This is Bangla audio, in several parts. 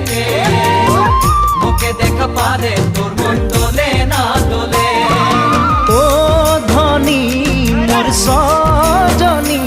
মুখে। মুখে দেখা পারে তোর মন দোলে না দোলে। ও ধনী মোর সজনী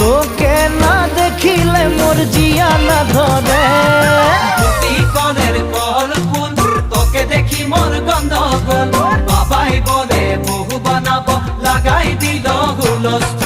তোকে না দেখিলে মোর জিয়া না ধরে কনের ফুল তোকে দেখি মোর গন্ধ গোল বাবাই বলে বহু লাগাই দিল হুলস্থ